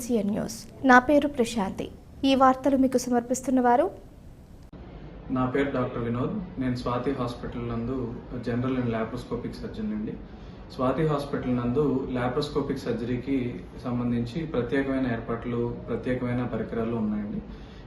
NCN news. నా పేరు ప్రశాంతి. ఈ వార్తలు మీకు సమర్పిస్తున్న వారు? నా పేరు డాక్టర్ వినోద్. నేను స్వాతి హాస్పిటల్ నందు జనరల్ అండ్ ల్యాప్రోస్కోపిక్ సర్జన్ అండి. స్వాతి హాస్పిటల్ నందు ల్యాప్రోస్కోపిక్ సర్జరీకి సంబంధించి ప్రత్యేకమైన ఏర్పాట్లు ప్రత్యేకమైన పరికరాలు ఉన్నాయండి.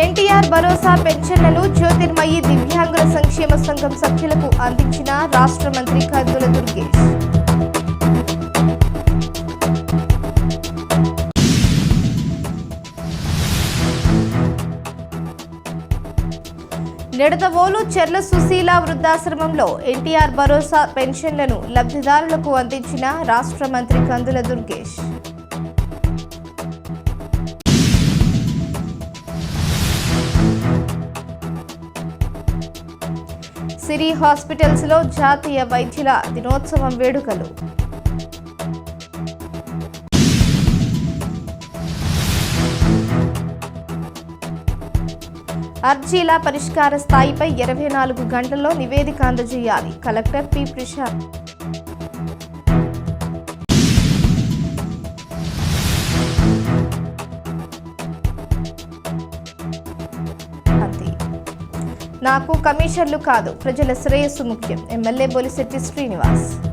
ఎన్టీఆర్ భరోసా పెన్షన్లను జ్యోతిర్మయి దివ్యాంగుల సంక్షేమ సంఘం సభ్యులకు అందించిన రాష్ట్ర మంత్రి కందుల దుర్గేష్. నిడదవోలు చెర్ల సుశీల వృద్ధాశ్రమంలో ఎన్టీఆర్ భరోసా పెన్షన్లను లబ్ధిదారులకు అందించిన రాష్ట్ర మంత్రి కందుల దుర్గేష్. సిరి హాస్పిటల్స్లో జాతీయ వైద్యుల దినోత్సవం వేడుకలు. అర్జీల పరిష్కార స్థాయిపై ఇరవై నాలుగు గంటల్లో నివేదిక అందజేయాలి. Collector P. ప్రశాంత్. నాకు కమిషన్లు కాదు. ప్రజల శ్రేయస్సు ముఖ్యం. ఎమ్మెల్యే బొలిశెట్టి శ్రీనివాస్.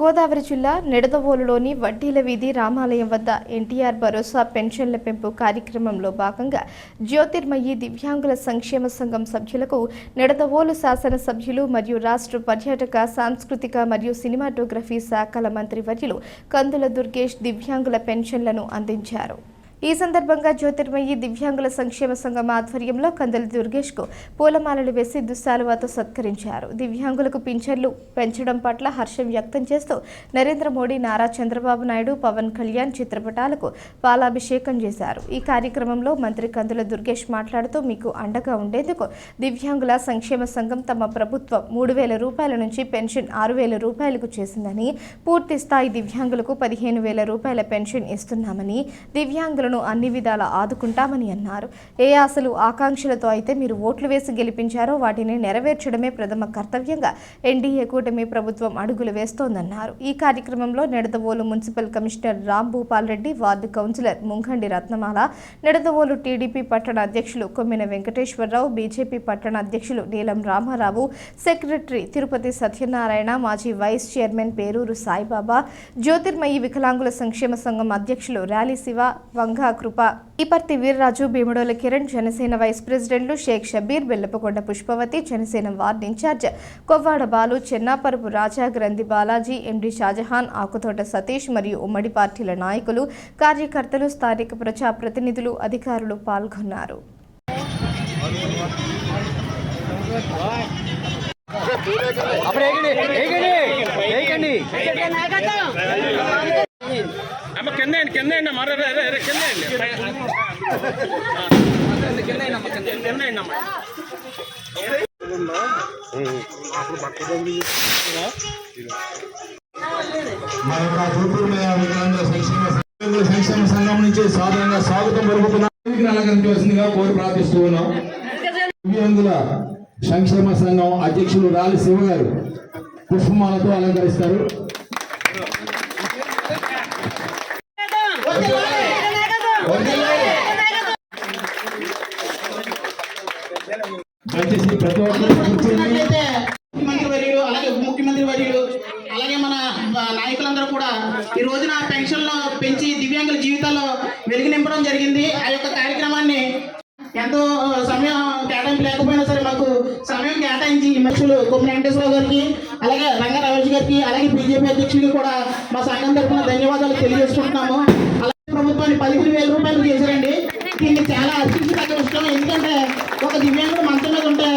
గోదావరి జిల్లా నిడదవోలులోని వడ్డీల వీధి రామాలయం వద్ద ఎన్టీఆర్ భరోసా పెన్షన్ల పెంపు కార్యక్రమంలో భాగంగా జ్యోతిర్మయి దివ్యాంగుల సంక్షేమ సంఘం సభ్యులకు నిడదవోలు శాసనసభ్యులు మరియు రాష్ట్ర పర్యాటక సాంస్కృతిక మరియు సినిమాటోగ్రఫీ శాఖల మంత్రి వర్యులు కందుల దుర్గేష్ దివ్యాంగుల పెన్షన్లను అందించారు. ఈ సందర్భంగా జ్యోతిర్మయి దివ్యాంగుల సంక్షేమ సంఘం ఆధ్వర్యంలో కందలి దుర్గేష్కు పూలమాలలు వేసి దుస్సాలువాతో సత్కరించారు. దివ్యాంగులకు పింఛన్లు పెంచడం పట్ల హర్షం వ్యక్తం చేస్తూ నరేంద్ర మోడీ నారా చంద్రబాబు నాయుడు పవన్ కళ్యాణ్ చిత్రపటాలకు పాలాభిషేకం చేశారు. ఈ కార్యక్రమంలో మంత్రి కందుల దుర్గేష్ మాట్లాడుతూ మీకు అండగా ఉండేందుకు దివ్యాంగుల సంక్షేమ సంఘం తమ ప్రభుత్వం మూడు వేల రూపాయల నుంచి పెన్షన్ ఆరు వేల రూపాయలకు చేసిందని పూర్తి స్థాయి దివ్యాంగులకు పదిహేను వేల రూపాయల పెన్షన్ ఇస్తున్నామని దివ్యాంగులను అన్ని విధాలా ఆదుకుంటామని అన్నారు. ఏ ఆశలు ఆకాంక్షలతో అయితే మీరు ఓట్లు వేసి గెలిపించారో వాటిని నెరవేర్చడమే ప్రథమ కర్తవ్యంగా ఎన్డీఏ కూటమి ప్రభుత్వం అడుగులు వేస్తోందన్నారు. ఈ కార్యక్రమంలో Nidadavolu municipal commissioner Ram Bhupal Reddy ward councillor Mungandi Ratnamala Nidadavolu TDP పట్టణ అధ్యక్షులు కొమ్మిన వెంకటేశ్వరరావు బీజేపీ పట్టణ అధ్యక్షులు నీలం రామారావు సెక్రటరీ తిరుపతి సత్యనారాయణ మాజీ వైస్ చైర్మన్ పేరూరు సాయిబాబా జ్యోతిర్మయి వికలాంగుల సంక్షేమ సంఘం అధ్యక్షులు ర్యాలీ శివ వంగ కృప. ఇపర్తి వీర్రాజు భీమడోల కిరణ్ జనసేన వైస్ ప్రెసిడెంట్లు Sheikh Shabbir Bellapakonda Pushpavathi Janasena ward incharge Kovvada Balu Chennaparapu Raja Granthi Balaji MD Shahjahan Akuthota Satish మరియు ఉమ్మడి పార్టీల నాయకులు కార్యకర్తలు స్థానిక ప్రజాప్రతినిధులు అధికారులు పాల్గొన్నారు. అప్పుడు అమ్మ కింద అండి కింద అండి మర కింద అండి కింద కింద మా యొక్క సంక్షేమ సంక్షేమ సంఘం నుంచి సాధారణంగా స్వాగతం పలుకుతున్నాం అలంకరించవలసిందిగా కోరి ప్రార్థిస్తూ ఉన్నాం దివ్యాంగుల సంక్షేమ సంఘం అధ్యక్షులు రాలి శివ గారు పుష్పమాలతో అలంకరిస్తారు. దయచేసి ప్రతి ముఖ్యమంత్రి వర్యులు అలాగే ఉప ముఖ్యమంత్రి వర్యులు అలాగే మన నాయకులందరూ కూడా ఈ రోజున పెన్షన్లో పెంచి దివ్యాంగుల జీవితాల్లో వెలుగు నింపడం జరిగింది. ఆ యొక్క కార్యక్రమాన్ని ఎంతో సమయం కేటాయింపు లేకపోయినా సరే మాకు సమయం కేటాయించి మనుషులు కొమ్మ వెంకటేశ్వరరావు గారికి అలాగే రంగా రమేష్ గారికి అలాగే బీజేపీ అధ్యక్షుడికి కూడా మా సంఘం తరఫున ధన్యవాదాలు తెలియజేసుకుంటున్నాము. అలాగే ప్రభుత్వాన్ని పదిహేను వేల రూపాయలు చేశారండి. దీన్ని చాలా హర్షించదగ్గ ఇష్టం ఎందుకంటే ఒక దివ్యాంగుడు మంచం మీద ఉంటే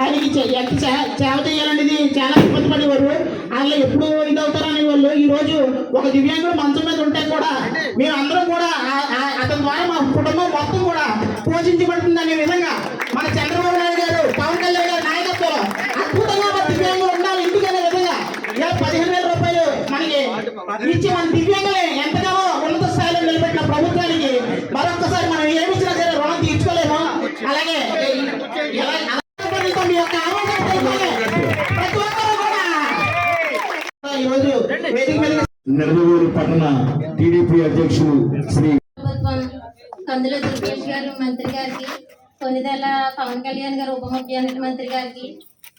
ఆయనకి చే- ఎంత చే- సేవ చేయాలనేది చాలా ఇబ్బంది పడేవారు. వాళ్ళు ఎప్పుడు ఇదవుతారనే వాళ్ళు ఈ రోజు ఒక దివ్యాంగుడు మంచం మీద ఉంటే కూడా మేము అందరం కూడా అతని ద్వారా మా కుటుంబం మొత్తం కూడా పోషించబడుతుంది అనే విధంగా మన చంద్రబాబు నాయుడు గారు పవన్ కళ్యాణ్ గారు నాయకత్వంలో అద్భుతంగా మన దివ్యాంగులు ఉండాలి ఇంటికి అనే విధంగా ఇలా పదిహేను వేల రూపాయలు మనకి ఇచ్చి మన నెల్లూరు పట్టణ టీడీపీ అధ్యక్షులు శ్రీ ప్రభుత్వం కందుల దుర్గేష్ గారు మంత్రి గారికి కొనిదెల పవన్ కళ్యాణ్ గారు ఉప ముఖ్యమంత్రి గారికి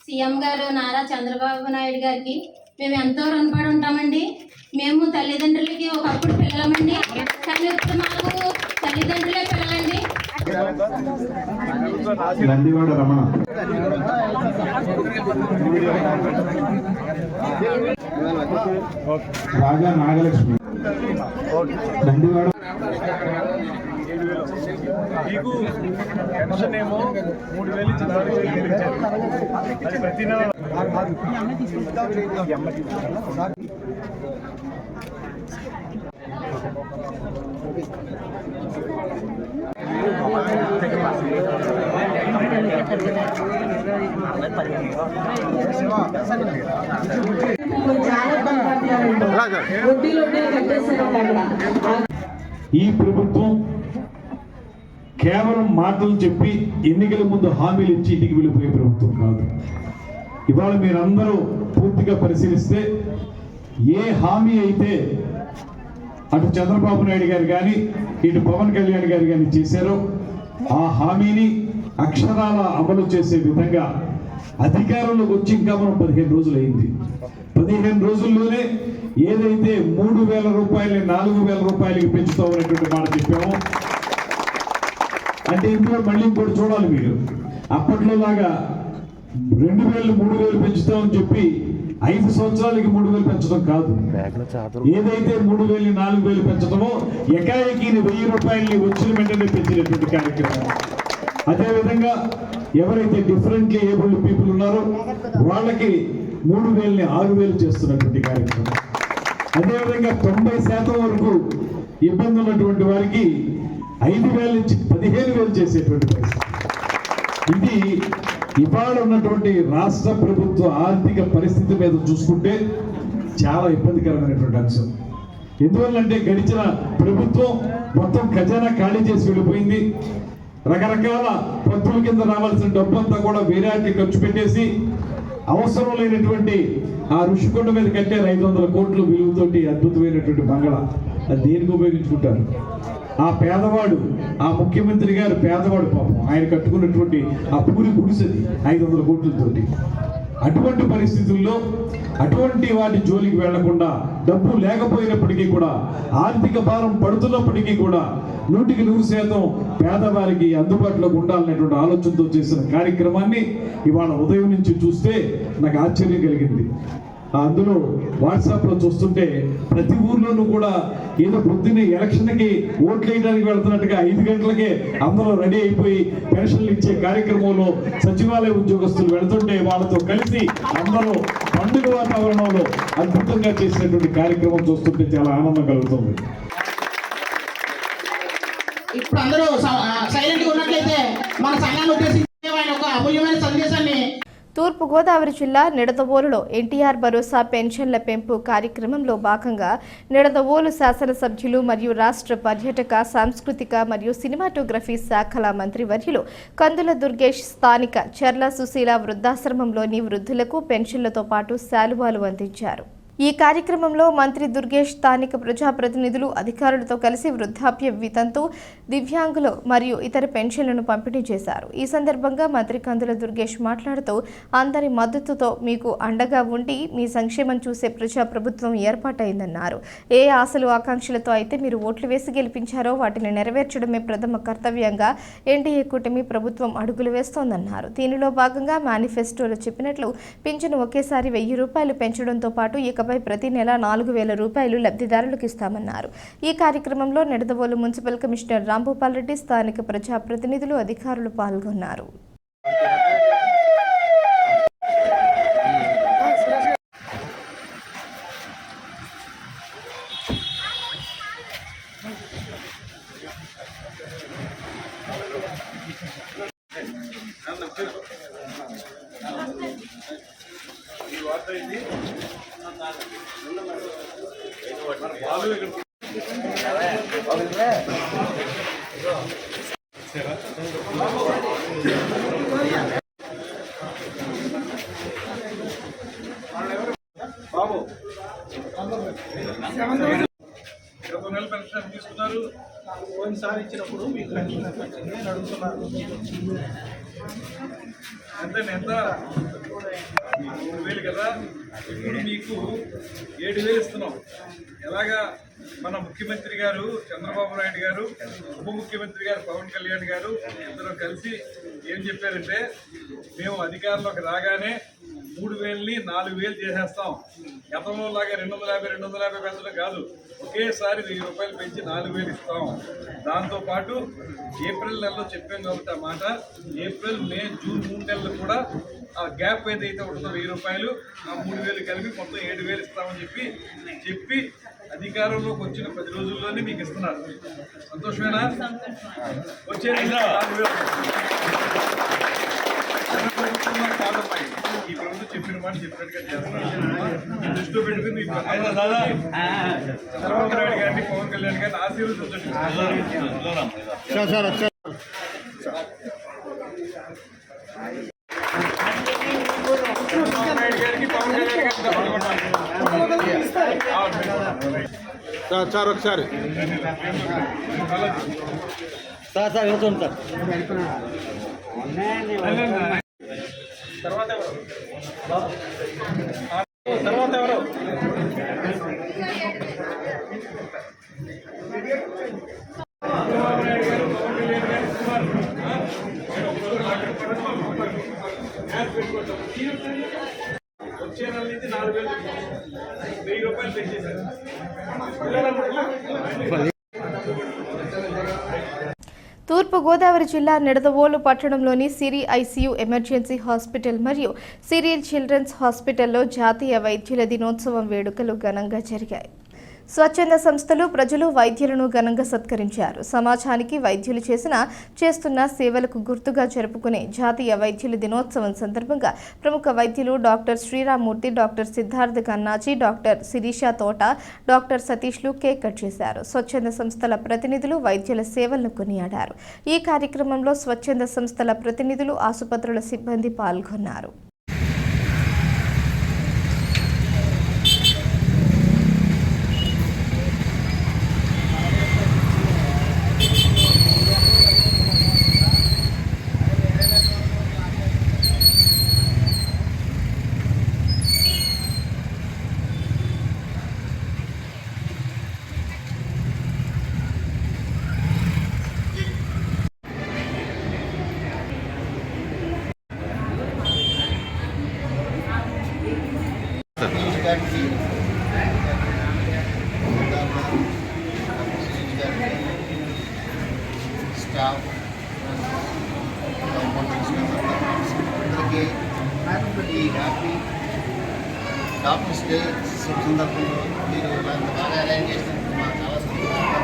సీఎం గారు నారా చంద్రబాబు నాయుడు గారికి మేము ఎంతో రుణపడి ఉంటామండి. మేము తల్లిదండ్రులకి ఒకప్పుడు పిల్లలమండి. కానీ ఇప్పుడు మాకు తల్లిదండ్రులే పిల్లలు నందివాడ రమణ. రాజా నాగలక్ష్మి. నందివాడ. మీకు పెన్షన్ ఏమో మూడు వేలు ఇచ్చి నాలుగు వేలు ఇచ్చారు. అది ప్రతి నెల. ఈ ప్రభుత్వం కేవలం మాటలు చెప్పి ఎన్నికల ముందు హామీలు ఇచ్చి ఇంటికి వెళ్ళిపోయే ప్రభుత్వం కాదు. ఇవాళ మీరందరూ పూర్తిగా పరిశీలిస్తే ఏ హామీ అయితే అటు చంద్రబాబు నాయుడు గారు కానీ ఇటు పవన్ కళ్యాణ్ గారు కానీ చేశారో ఆ హామీని అక్షరాల అమలు చేసే విధంగా అధికారంలోకి వచ్చి ఇంకా మనం పదిహేను రోజులు అయింది పదిహేను రోజుల్లోనే ఏదైతే మూడు వేల రూపాయలని నాలుగు వేల రూపాయలకి పెంచుతామనేటువంటి మాట చెప్పామో అంటే ఇందులో మళ్ళీ ఇంకోటి చూడాలి మీరు. అప్పట్లో లాగా రెండు వేలు మూడు వేలు పెంచుతామని చెప్పి ఐదు సంవత్సరాలకి మూడు వేలు పెంచడం కాదు. ఏదైతే మూడు వేలు నాలుగు వేలు పెంచడమో ఎకాయకి వెయ్యి రూపాయలని వచ్చిన వెంటనే పెంచినటువంటి కార్యక్రమం. అదేవిధంగా ఎవరైతే డిఫరెంట్లీ ఏబుల్డ్ పీపుల్ ఉన్నారో వాళ్ళకి మూడు వేలని ఆరు వేలు చేస్తున్నటువంటి కార్యక్రమం. అదేవిధంగా తొంభై శాతం వరకు ఇబ్బంది ఉన్నటువంటి వారికి ఐదు వేల నుంచి పదిహేను వేలు చేసేటువంటి పరిస్థితి. ఇది ఇవాళ ఉన్నటువంటి రాష్ట్ర ప్రభుత్వ ఆర్థిక పరిస్థితి మీద చూసుకుంటే చాలా ఇబ్బందికరమైనటువంటి అంశం. ఎందువల్లంటే గడిచిన ప్రభుత్వం మొత్తం ఖజానా ఖాళీ చేసి వెళ్ళిపోయింది. రకరకాల పద్ధతుల కింద రావాల్సిన డబ్బంతా కూడా వేరే ఖర్చు పెట్టేసి అవసరం లేనటువంటి ఆ ఋషికొండ మీద కట్టారు ఐదు వందల కోట్లు విలువతోటి అద్భుతమైనటువంటి బంగళా. అది దేనికి ఉపయోగించుకుంటారు? ఆ పేదవాడు ఆ ముఖ్యమంత్రి గారు పేదవాడు పాపం. ఆయన కట్టుకున్నటువంటి ఆ పూరి గుడిసది ఐదు వందల కోట్లతోటి. అటువంటి పరిస్థితుల్లో అటువంటి వాటి జోలికి వెళ్ళకుండా డబ్బు లేకపోయినప్పటికీ కూడా ఆర్థిక భారం పడుతున్నప్పటికీ కూడా నూటికి నూరు శాతం పేదవారికి అందుబాటులోకి ఉండాలనేటువంటి ఆలోచనతో చేసిన కార్యక్రమాన్ని ఇవాళ ఉదయం నుంచి చూస్తే నాకు ఆశ్చర్యం కలిగింది. అందులో వాట్సాప్లో చూస్తుంటే ప్రతి ఊర్లోనూ కూడా ఏదో పొద్దున్నే ఎలక్షన్కి ఓట్లు వేయడానికి వెళ్తున్నట్టుగా ఐదు గంటలకే అందరూ రెడీ అయిపోయి పెన్షన్లు ఇచ్చే కార్యక్రమంలో సచివాలయ ఉద్యోగస్తులు వెళుతుంటే వాళ్ళతో కలిసి అందరూ పండుగ వాతావరణంలో అద్భుతంగా చేసినటువంటి కార్యక్రమం చూస్తుంటే చాలా ఆనందం కలుగుతుంది. ఇప్పుడు అందరూ సైలెంట్గా ఉన్నట్లయితే మన సంఘాన్ని ఉద్దేశించి ఒక అమూల్యమైన సందేశాన్ని తూర్పుగోదావరి జిల్లా నిడదవోలులో ఎన్టీఆర్ భరోసా పెన్షన్ల పెంపు కార్యక్రమంలో భాగంగా నిడదవోలు శాసనసభ్యులు మరియు రాష్ట్ర పర్యాటక సాంస్కృతిక మరియు సినిమాటోగ్రఫీ శాఖల మంత్రివర్యులు కందుల దుర్గేష్ స్థానిక చర్ల సుశీల వృద్ధాశ్రమంలోని వృద్ధులకు పెన్షన్లతో పాటు శాలువాలు అందించారు. ఈ కార్యక్రమంలో మంత్రి దుర్గేష్ స్థానిక ప్రజాప్రతినిధులు అధికారులతో కలిసి వృద్ధాప్య వితంతు దివ్యాంగులు మరియు ఇతర పెన్షన్లను పంపిణీ చేశారు. ఈ సందర్భంగా మంత్రి కందుల దుర్గేష్ మాట్లాడుతూ అందరి మద్దతుతో మీకు అండగా ఉండి మీ సంక్షేమం చూసే ప్రజాప్రభుత్వం ఏర్పాటైందన్నారు. ఏ ఆశలు ఆకాంక్షలతో అయితే మీరు ఓట్లు వేసి గెలిపించారో వాటిని నెరవేర్చడమే ప్రథమ కర్తవ్యంగా ఎన్డీఏ కూటమి ప్రభుత్వం అడుగులు వేస్తోందన్నారు. దీనిలో భాగంగా మేనిఫెస్టోలో చెప్పినట్లు పింఛను ఒకేసారి వెయ్యి రూపాయలు పెంచడంతో పాటు ఇకపై ప్రతి నెల నాలుగు వేల రూపాయలు లబ్ధిదారులకు ఇస్తామన్నారు. ఈ కార్యక్రమంలో నిడదవోలు మున్సిపల్ కమిషనర్ రాంభూపాల్ రెడ్డి స్థానిక ప్రజాప్రతినిధులు అధికారులు పాల్గొన్నారు. బాబు. ఇరవై నెలల పెన్షన్ తీసుకున్నారు పోయినసారి ఇచ్చినప్పుడు మీకు పెన్షన్ ఎంత నేను అడుగుతున్నారు ఎంత ఎంత ఇప్పుడు మీకు ఏడు వేలు ఇస్తున్నాం. ఎలాగా మన ముఖ్యమంత్రి గారు చంద్రబాబు నాయుడు గారు ఉప ముఖ్యమంత్రి గారు పవన్ కళ్యాణ్ గారు ఇద్దరు కలిసి ఏం చెప్పారంటే మేము అధికారంలోకి రాగానే మూడు వేలని నాలుగు వేలు చేసేస్తాం. గతంలో లాగా రెండు వందల యాభై రెండు వందల యాభై పెంచడం కాదు. ఒకేసారి వెయ్యి రూపాయలు పెంచి నాలుగు వేలు ఇస్తాం. దాంతోపాటు ఏప్రిల్ నెలలో చెప్పాం కాబట్టి ఆ మాట. ఏప్రిల్ మే జూన్ మూడు నెలలు కూడా ఆ గ్యాప్ ఏదైతే ఉంటుందో వెయ్యి రూపాయలు ఆ మూడు వేలు కలిపి మొత్తం ఏడు వేలు ఇస్తామని చెప్పి చెప్పి అధికారంలోకి వచ్చిన పది రోజుల్లోనే మీకు ఇస్తున్నారు. సంతోషమేనా? వచ్చే ఈ ప్రభుత్వం చెప్పిన మాట చెప్పినట్టుగా చేస్తున్నారు. దృష్టిలో పెట్టుకుని చంద్రబాబు నాయుడు గారిని పవన్ కళ్యాణ్ గారిని ఆశీర్వదించండి చంద్రబాబు నాయుడు గారికి పవన్ కళ్యాణ్ గారికి సార్ సార్ ఒకసారి. సార్ సార్ వెళ్తుంది సార్. తర్వాత ఎవరు తర్వాత ఎవరు నెల నుంచి నాలుగు వేలు వెయ్యి రూపాయలు పెంచేశారు తూర్పుగోదావరి జిల్లా నిడదవోలు పట్టణంలోని సిరి ఐసీయూ ఎమర్జెన్సీ హాస్పిటల్ మరియు సిరియల్ చిల్డ్రన్స్ హాస్పిటల్లో జాతీయ వైద్యుల దినోత్సవం వేడుకలు ఘనంగా జరిగాయి. స్వచ్ఛంద సంస్థలు ప్రజలు వైద్యులను ఘనంగా సత్కరించారు. సమాజానికి వైద్యులు చేసిన చేస్తున్న సేవలకు గుర్తుగా జరుపుకునే జాతీయ వైద్యుల దినోత్సవం సందర్భంగా ప్రముఖ వైద్యులు doctor Sriramamurthy doctor Siddharth Kannaji doctor Sirisha Thota doctor సతీష్లు cake cut చేశారు. స్వచ్ఛంద సంస్థల ప్రతినిధులు వైద్యుల సేవలను కొనియాడారు. ఈ కార్యక్రమంలో స్వచ్ఛంద సంస్థల ప్రతినిధులు ఆసుపత్రుల సిబ్బంది పాల్గొన్నారు గారికి స్టాఫ్ అందరికీ ఈ హ్యాపీ డాక్టర్స్ డే సందర్భంలో మీరు ఇంత బాగా అరేంజ్ చేసినందుకు మాకు చాలా సంతోషంగా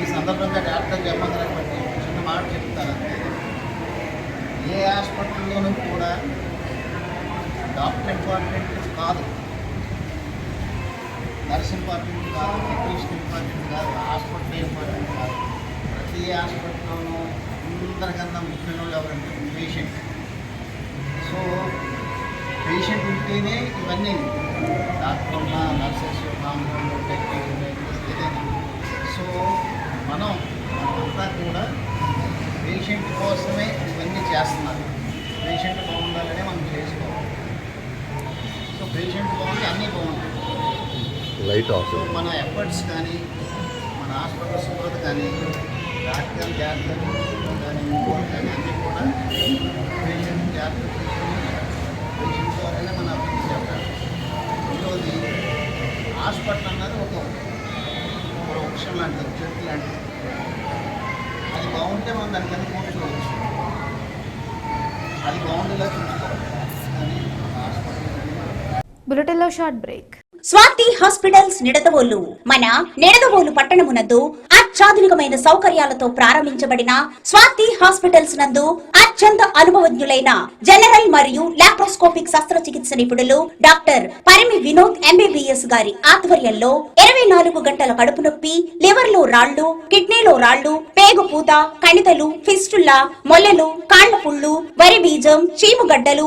ఈ సందర్భంగా డాక్టర్ చెప్పందరం చిన్న మాట చెప్తాను. ఏ హాస్పిటల్లోనూ కూడా డాక్టర్ ఇంపార్టెంట్ కాదు. నర్స్ ఇంపార్టెంట్ కాదు టెక్నీషియన్ ఇంపార్టెంట్ కాదు హాస్పిటల్ ఇంపార్టెంట్ కాదు. ప్రతి హాస్పిటల్లోనూ అందరికన్నా ముఖ్యమైన ఎవరంటే పేషెంట్. సో పేషెంట్ ఉంటేనే ఇవన్నీ డాక్టర్ ఉన్న నర్సెస్ ఏదైనా. సో మనం అంతా కూడా పేషెంట్ కోసమే ఇవన్నీ చేస్తున్నారు. పేషెంట్ బాగుండాలనే మనం చేసుకోవాలి. సో పేషెంట్ బాగుంటే అన్నీ బాగుంటాయి. సో మన ఎఫర్ట్స్ కానీ మన హాస్పిటల్ శుభ్రత కానీ డాక్టర్ ఇంకోటి కానీ అన్నీ కూడా పేషెంట్ జాగ్రత్త తీసుకుని మన అభివృద్ధి చెప్తారు రెండవది హాస్పిటల్ అన్నది ఒక ఒక వృక్షం లాంటిది ఒక చెట్టు లాంటిది అది బాగుంటే మనం దానికన్నా ఎంత కూర్చోవచ్చు అది బాగుండేలా చూసుకోవాలి కానీ హాస్పిటల్ బులెటిన్లో short break. Swathi hospitals Nidadavolu. మన నిడదవోలు పట్టణమునందు అత్యాధునికమైన సౌకర్యాలతో ప్రారంభించబడిన స్వాతి హాస్పిటల్స్ నందు అత్యంత అనుభవజ్ఞులైన జనరల్ మరియు లాప్రోస్కోపిక్ శస్త్రచికిత్స నిపుణులు డాక్టర్ పరిమి వినోద్ ఎంబీబీఎస్ గారి ఆధ్వర్యంలో ఇరవై నాలుగు గంటల కడుపు నొప్పి లివర్లో రాళ్ళు కిడ్నీలో రాళ్ళు పేగు పూత కణితలు ఫిస్టుల్లా మొల్లలు కాళ్ళ పుళ్ళు వరి బీజం చీముగడ్డలు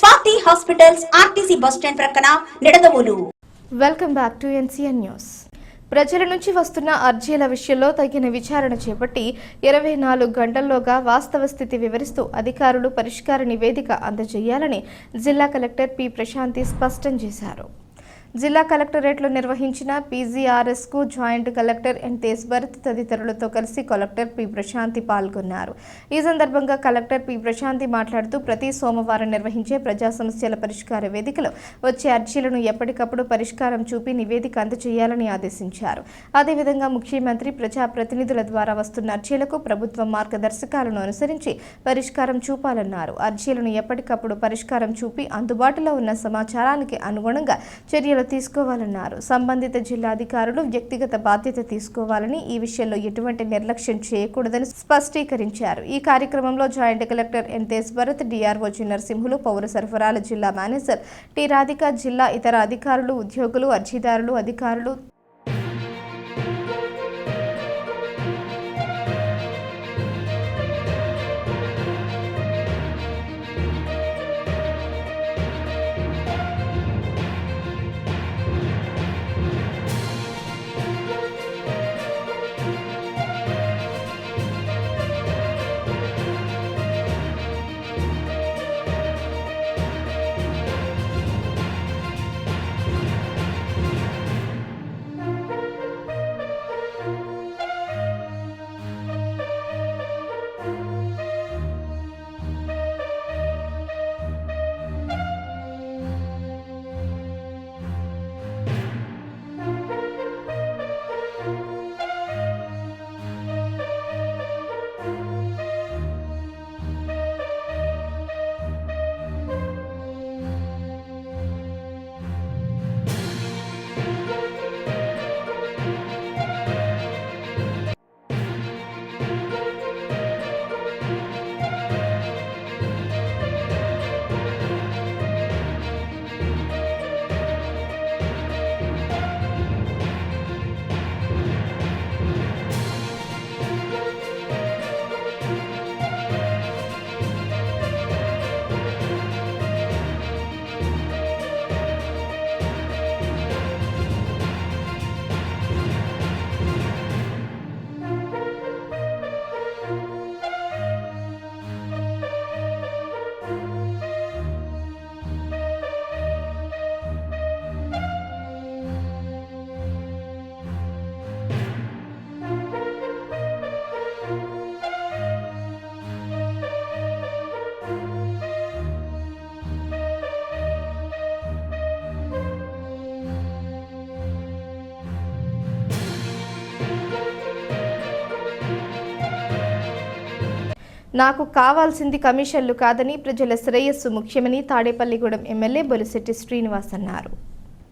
స్వాతి హాస్పిటల్స్ ఆర్టీసీ బస్టాండ్ ప్రక్కన Nidadavolu welcome back to NCN news ప్రజల నుంచి వస్తున్న అర్జీల విషయంలో తగిన విచారణ చేపట్టి ఇరవై నాలుగు గంటల్లోగా వాస్తవ స్థితి వివరిస్తూ అధికారులు పరిష్కార నివేదిక అందజేయాలని జిల్లా కలెక్టర్ పి ప్రశాంతి స్పష్టం చేశారు. జిల్లా కలెక్టరేట్లో నిర్వహించిన పీజీఆర్ఎస్కు జాయింట్ కలెక్టర్ ఎన్ తేజ్భరత్ తదితరులతో కలిసి కలెక్టర్ పి ప్రశాంతి పాల్గొన్నారు. ఈ సందర్భంగా కలెక్టర్ పి ప్రశాంతి మాట్లాడుతూ ప్రతి సోమవారం నిర్వహించే ప్రజా సమస్యల పరిష్కార వేదికలో వచ్చే అర్జీలను ఎప్పటికప్పుడు పరిష్కారం చూపి నివేదిక అందజేయాలని ఆదేశించారు. అదేవిధంగా ముఖ్యమంత్రి ప్రజాప్రతినిధుల ద్వారా వస్తున్న అర్జీలకు ప్రభుత్వం మార్గదర్శకాలను అనుసరించి పరిష్కారం చూపాలన్నారు. అర్జీలను ఎప్పటికప్పుడు పరిష్కారం చూపి అందుబాటులో ఉన్న సమాచారానికి అనుగుణంగా చర్యలు తీసుకోవాలన్నారు. సంబంధిత జిల్లాధికారులు వ్యక్తిగత బాధ్యత తీసుకోవాలని ఈ విషయంలో ఎటువంటి నిర్లక్ష్యం చేయకూడదని స్పష్టీకరించారు. ఈ కార్యక్రమంలో joint collector N Tej Bharath DRO G Narasimhulu పౌర సరఫరాల జిల్లా మేనేజర్ టి రాధిక జిల్లా ఇతర అధికారులు ఉద్యోగులు అర్జీదారులు అధికారులు నాకు కావాల్సింది కమిషన్లు కాదని ప్రజల శ్రేయస్సు ముఖ్యమని తాడేపల్లిగూడెం ఎమ్మెల్యే బొలిశెట్టి శ్రీనివాస్ అన్నారు.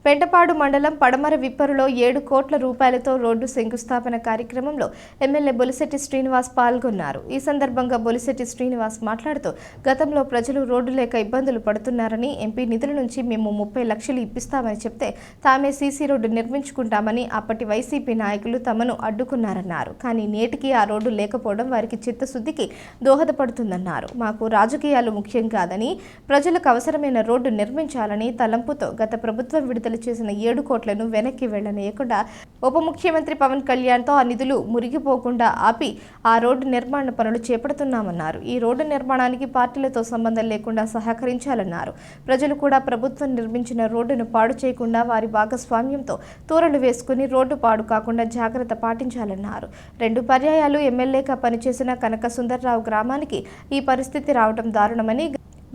పెంటపాడు మండలం పడమర విప్పరులో ఏడు కోట్ల రూపాయలతో రోడ్డు శంకుస్థాపన కార్యక్రమంలో ఎమ్మెల్యే బొలిశెట్టి శ్రీనివాస్ పాల్గొన్నారు. ఈ సందర్భంగా బొలిశెట్టి శ్రీనివాస్ మాట్లాడుతూ గతంలో ప్రజలు రోడ్డు లేక ఇబ్బందులు పడుతున్నారని ఎంపీ నిధుల నుంచి మేము ముప్పై లక్షలు ఇప్పిస్తామని చెప్తే తామే సీసీ రోడ్డు నిర్మించుకుంటామని అప్పటి వైసీపీ నాయకులు తమను అడ్డుకున్నారన్నారు. కానీ నేటికి ఆ రోడ్డు లేకపోవడం వారికి చిత్తశుద్ధికి దోహదపడుతుందన్నారు. మాకు రాజకీయాలు ముఖ్యం కాదని ప్రజలకు అవసరమైన రోడ్డు నిర్మించాలని తలంపుతో గత ప్రభుత్వం విడుదల చేసిన ఏడు కోట్లను వెనక్కి వెళ్ళనీయకుండా ఉప ముఖ్యమంత్రి పవన్ కళ్యాణ్తో ఆ నిధులు మురిగిపోకుండా ఆపి ఆ రోడ్డు నిర్మాణ పనులు చేపడుతున్నామన్నారు. ఈ రోడ్డు నిర్మాణానికి పార్టీలతో సంబంధం లేకుండా సహకరించాలన్నారు. ప్రజలు కూడా ప్రభుత్వం నిర్మించిన రోడ్డును పాడు చేయకుండా వారి భాగస్వామ్యంతో తూరలు వేసుకుని రోడ్డు పాడు కాకుండా జాగ్రత్త పాటించాలన్నారు. రెండు పర్యాయాలు ఎమ్మెల్యేగా పనిచేసిన కనక సుందర్రావు గ్రామానికి ఈ పరిస్థితి రావడం దారుణమని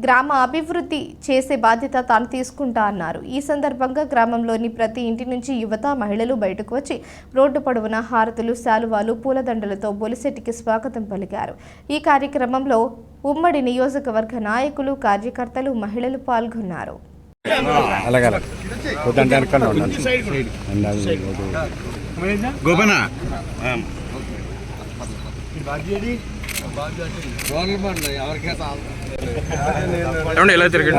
గ్రామ అభివృద్ధి చేసే బాధ్యత తాను తీసుకుంటా అన్నారు. ఈ సందర్భంగా గ్రామంలోని ప్రతి ఇంటి నుంచి యువత మహిళలు బయటకు వచ్చి రోడ్డు పొడవున హారతులు శాలువాలు పూలదండలతో బొలిశెట్టికి స్వాగతం పలికారు. ఈ కార్యక్రమంలో ఉమ్మడి నియోజకవర్గ నాయకులు కార్యకర్తలు మహిళలు పాల్గొన్నారు. గోపన ఏమండి ఎలా తిరగండి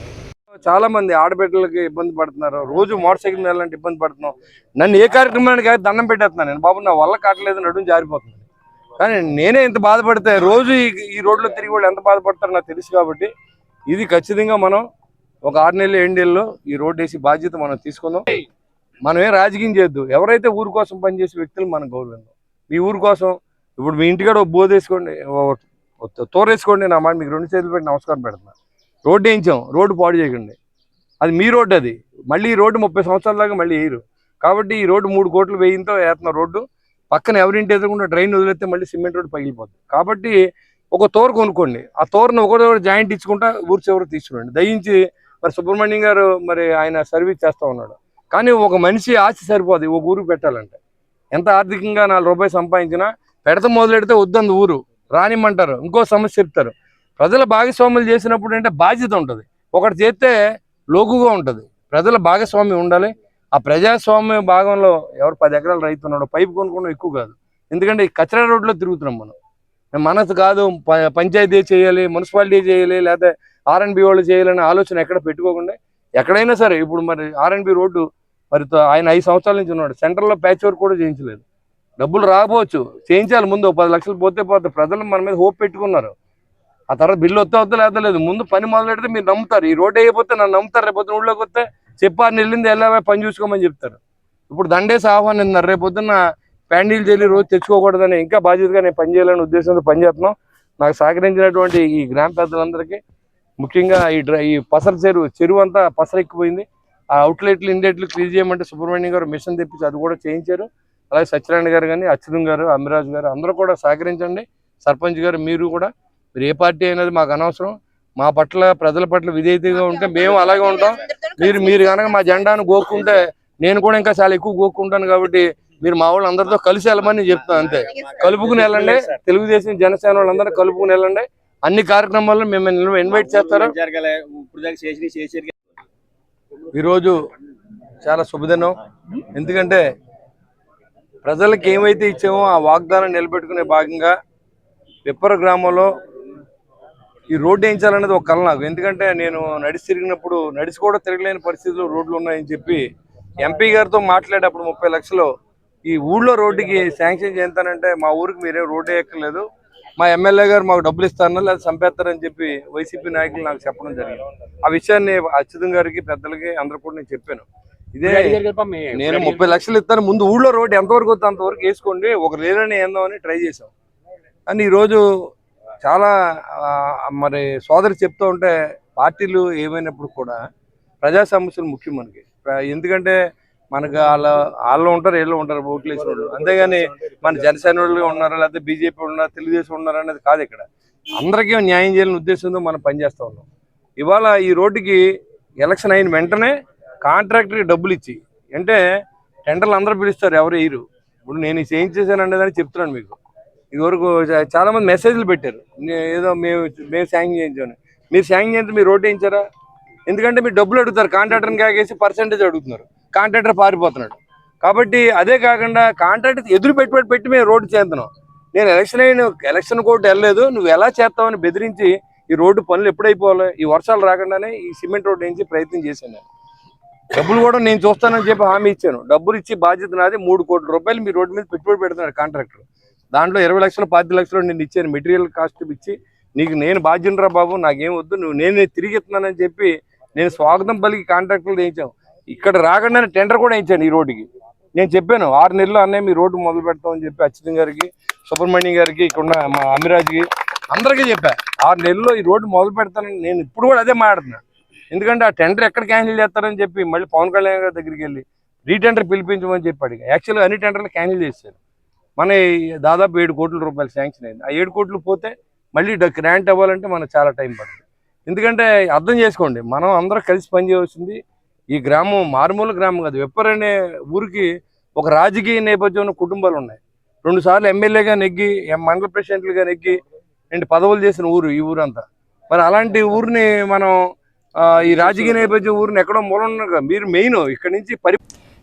చాలా మంది ఆడబిడ్డలకి ఇబ్బంది పడుతున్నారు. రోజు మోటార్ సైకిల్ వెళ్ళాలంటే ఇబ్బంది పడుతున్నాం. నన్ను ఏ కార్యక్రమానికి దండం పెట్టేస్తున్నాను నేను. బాబు నా వల్ల కావట్లేదు నడుము జారిపోతుంది. కానీ నేనే ఇంత బాధపడితే రోజు ఈ రోడ్లో తిరిగి వాళ్ళు ఎంత బాధపడతారో నాకు తెలుసు కాబట్టి ఇది ఖచ్చితంగా మనం ఒక ఆరు నెలలు ఏడు నెలలు ఈ రోడ్డు వేసి బాధ్యత మనం తీసుకుందాం. మనం ఏం రాజకీయం చేయొద్దు. ఎవరైతే ఊరు కోసం పనిచేసే వ్యక్తులు మనం గౌరవిందాం మీ ఊరు కోసం ఇప్పుడు మీ ఇంటికాడ ఒక బోధేసుకోండి తోరేసుకోండి నా మాట మీకు రెండు చేతులు పెట్టి నమస్కారం పెడుతున్నా రోడ్డు వేయించాం. రోడ్డు పాడు చేయకండి. అది మీ రోడ్డు అది. మళ్ళీ ఈ రోడ్డు ముప్పై సంవత్సరాల దాకా మళ్ళీ వేయరు. కాబట్టి ఈ రోడ్డు మూడు కోట్లు వేయంతో వేస్తున్న రోడ్డు పక్కన ఎవరింటి ఎదురకుండా డ్రైన్ వదిలేస్తే మళ్ళీ సిమెంట్ రోడ్డు పగిలిపోతుంది కాబట్టి ఒక తోరు కొనుక్కోండి. ఆ తోరను ఒకటి జాయింట్ ఇచ్చుకుంటా ఊరి చివరికి తీసుకురండి. దయించి మరి సుబ్రహ్మణ్యం గారు మరి ఆయన సర్వీస్ చేస్తూ ఉన్నాడు. కానీ ఒక మనిషి ఆశ సరిపోదు ఒక ఊరు పెట్టాలంటే. ఎంత ఆర్థికంగా నాలుగు రూపాయలు సంపాదించినా పెడత మొదలెడితే వద్దంది ఊరు. రానిమ్మంటారు. ఇంకో సమస్య చెప్తారు. ప్రజల భాగస్వాములు చేసినప్పుడు అంటే బాధ్యత ఉంటుంది. ఒకటి చేస్తే లోకుగా ఉంటుంది. ప్రజల భాగస్వామ్యం ఉండాలి. ఆ ప్రజాస్వామ్య భాగంలో ఎవరు పది ఎకరాలు రైతు ఉన్నాడో పైపు కొనుక్కోవడం ఎక్కువ కాదు. ఎందుకంటే ఈ కచరా రోడ్లో తిరుగుతున్నాం మనం. మనసు కాదు పంచాయతీ చేయాలి మున్సిపాలిటీ చేయాలి లేకపోతే ఆర్ఎన్బి వాళ్ళు చేయాలనే ఆలోచన ఎక్కడ పెట్టుకోకుండా ఎక్కడైనా సరే ఇప్పుడు మరి ఆర్ఎన్బి రోడ్డు మరి ఆయన ఐదు సంవత్సరాల నుంచి ఉన్నాడు. సెంటర్లో ప్యాచ్ వర్క్ కూడా చేయించలేదు. డబ్బులు రాకపోవచ్చు. చేయించాలి ముందు పది లక్షలు పోతే పోతే ప్రజలు మన మీద హోప్ పెట్టుకున్నారు. ఆ తర్వాత బిల్లు వస్తే వద్ద లేదా లేదు ముందు పని మొదలెడితే మీరు నమ్ముతారు. ఈ రోడ్ అయిపోతే నన్ను నమ్ముతారు. రేపొద్దున పొద్దున ఊళ్ళోకి వస్తే చెప్పారు వెళ్ళింది వెళ్ళావా పని చూసుకోమని చెప్తారు. ఇప్పుడు దండేసి ఆహ్వానిస్తున్నారు. రేపు పొద్దున్న ప్యాండీలు చెల్లి రోజు తెచ్చుకోకూడదని ఇంకా బాధ్యతగా నేను పని చేయాలనే ఉద్దేశంతో పనిచేస్తున్నాం నాకు సహకరించినటువంటి ఈ గ్రామ పెద్దలందరికీ ముఖ్యంగా ఈ డ్రై ఈ పసర చెరువు చెరువు అంతా పసరెక్కిపోయింది. ఆ అవుట్లెట్లు ఇండెట్లు క్లీజ్ చేయమంటే సుబ్రహ్మణ్యం గారు మిషన్ తెప్పించి అది కూడా చేయించారు. అలాగే సత్యనారాయణ గారు కానీ అచ్యుతం గారు అమిరాజు గారు అందరూ కూడా సహకరించండి. సర్పంచ్ గారు మీరు కూడా మీరు ఏ పార్టీ అయినది మాకు అనవసరం. మా పట్ల ప్రజల పట్ల విధేయతగా ఉంటే మేము అలాగే ఉంటాం. మీరు మీరు కనుక మా జెండాను గోక్కుంటే నేను కూడా ఇంకా చాలా ఎక్కువ గోక్కుంటాను కాబట్టి మీరు మా వాళ్ళు అందరితో కలిసి వెళ్ళమని చెప్తాను అంతే. కలుపుకుని వెళ్ళండి. తెలుగుదేశం జనసేన వాళ్ళందరూ కలుపుకుని వెళ్ళండి. అన్ని కార్యక్రమాల్లో మిమ్మల్ని ఇన్వైట్ చేస్తారు. ఈరోజు చాలా శుభదినం. ఎందుకంటే ప్రజలకు ఏమైతే ఇచ్చామో ఆ వాగ్దానం నిలబెట్టుకునే భాగంగా పిప్పర గ్రామంలో ఈ రోడ్డు వేయించాలనేది ఒక కళ నాకు. ఎందుకంటే నేను నడిచి తిరిగినప్పుడు నడిచి కూడా తిరగలేని పరిస్థితుల్లో రోడ్లు ఉన్నాయని చెప్పి ఎంపీ గారితో మాట్లాడేటప్పుడు ముప్పై లక్షలు ఈ ఊళ్ళో రోడ్డుకి శాంక్షన్ చేస్తానంటే మా ఊరికి మీరేం రోడ్డు ఎక్కలేదు మా ఎమ్మెల్యే గారు మాకు డబ్బులు ఇస్తారన్నా లేదా చంపేస్తారని చెప్పి వైసీపీ నాయకులు నాకు చెప్పడం జరిగింది. ఆ విషయాన్ని అచ్యుతం గారికి పెద్దలకి అందరూ కూడా నేను చెప్పాను. ఇదే నేను ముప్పై లక్షలు ఇస్తాను. ముందు ఊళ్ళో రోడ్డు ఎంతవరకు వస్తే అంతవరకు వేసుకోండి. ఒక లేదని ఏందామని ట్రై చేసాం కానీ ఈరోజు చాలా మరి సోదరి చెప్తూ ఉంటే పార్టీలు ఏమైనప్పుడు కూడా ప్రజా సమస్యలు ముఖ్యం మనకి. ఎందుకంటే మనకు వాళ్ళ వాళ్ళు ఉంటారు వీళ్ళు ఉంటారు ఓట్లు వేసిన వాళ్ళు అంతేగాని మన జనసేన వాళ్ళు ఉన్నారు లేకపోతే బీజేపీ ఉన్నారు తెలుగుదేశం ఉన్నారు అనేది కాదు ఇక్కడ. అందరికీ న్యాయం చేయాలని ఉద్దేశంతో మనం పనిచేస్తూ ఉన్నాం. ఇవాళ ఈ రోడ్డుకి ఎలక్షన్ అయిన వెంటనే కాంట్రాక్టర్కి డబ్బులు ఇచ్చి అంటే టెండర్లు అందరూ పిలుస్తారు ఎవరు వేయరు. ఇప్పుడు నేను ఇది ఏం చేశాను చెప్తున్నాను మీకు. ఇదివరకు చాలా మంది మెసేజ్లు పెట్టారు. ఏదో మేము మేము శాంక్షన్ చేయించాను మీరు శాంక్షన్ చేస్తే మీరు రోడ్ వేయించారా? ఎందుకంటే మీరు డబ్బులు అడుగుతారు. కాంట్రాక్టర్ని కాకేసి పర్సంటేజ్ అడుగుతున్నారు. కాంట్రాక్టర్ పారిపోతున్నాడు. కాబట్టి అదే కాకుండా కాంట్రాక్టర్ ఎదురు పెట్టుబడి పెట్టి మేము రోడ్డు చేస్తున్నాం. నేను ఎలక్షన్ అయిన ఎలక్షన్ కోర్టు వెళ్ళలేదు. నువ్వు ఎలా చేస్తావని బెదిరించి ఈ రోడ్డు పనులు ఎప్పుడైపోవాలి? ఈ వర్షాలు రాకుండానే ఈ సిమెంట్ రోడ్డు వేయించి ప్రయత్నం చేశాను నేను. డబ్బులు కూడా నేను చూస్తానని చెప్పి హామీ ఇచ్చాను. డబ్బులు ఇచ్చి బాధ్యత నాది. మూడు కోట్ల రూపాయలు మీ రోడ్డు మీద పెట్టుబడి పెడుతున్నాడు కాంట్రాక్టర్ దాంట్లో ఇరవై లక్షలు పాతి లక్షలు నేను ఇచ్చాను మెటీరియల్ కాస్ట్ ఇచ్చి. నీకు నేను బాధ్యునరా బాబు నాకేం వద్దు నువ్వు నేను తిరిగి ఇస్తున్నానని చెప్పి నేను స్వాగతం పలికి కాంట్రాక్టులు వేయించాను ఇక్కడ రాకుండానే టెండర్ కూడా వేయించాను ఈ రోడ్డుకి. నేను చెప్పాను ఆరు నెలలు అన్నయ్య మీ రోడ్డు మొదలు పెడతామని చెప్పి అచ్యుతం గారికి సుబ్రహ్మణ్యం గారికి ఇక్కడ ఉన్న మా అమిరాజ్కి అందరికీ చెప్పా. ఆరు నెలల్లో ఈ రోడ్డు మొదలు పెడతానని నేను ఇప్పుడు కూడా అదే మాట్లాడుతున్నా. ఎందుకంటే ఆ టెండర్ ఎక్కడ క్యాన్సిల్ చేస్తారని చెప్పి మళ్ళీ పవన్ కళ్యాణ్ గారి దగ్గరికి వెళ్ళి రీటెండర్ పిలిపించమని చెప్పాడు యాక్చువల్గా అన్ని టెండర్లు క్యాన్సిల్ చేశారు. మన ఈ దాదాపు ఏడు కోట్ల రూపాయలు శాంక్షన్ అయింది. ఆ ఏడు కోట్లు పోతే మళ్ళీ గ్రాంట్ అవ్వాలంటే మనకు చాలా టైం పడుతుంది. ఎందుకంటే అర్థం చేసుకోండి మనం అందరం కలిసి పనిచేయాల్సింది ఈ గ్రామం మారుమూల గ్రామం కాదు. వెప్పర్ అనే ఊరికి ఒక రాజకీయ నేపథ్యం ఉన్న కుటుంబాలు ఉన్నాయి. రెండు సార్లు ఎమ్మెల్యేగా నెగ్గి మండల ప్రెసిడెంట్లుగా నెగ్గి రెండు పదవులు చేసిన ఊరు ఈ ఊరంతా. మరి అలాంటి ఊరిని మనం ఈ రాజకీయ నేపథ్యం ఊరిని ఎక్కడో మూల మీరు మెయిన్ ఇక్కడ నుంచి పరి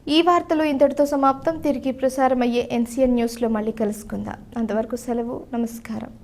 ఈ వార్తలు ఇంతటితో సమాప్తం. తిరిగి ప్రసారమయ్యే ఎన్సీఎన్ న్యూస్లో మళ్ళీ కలుసుకుందాం. అంతవరకు సెలవు నమస్కారం.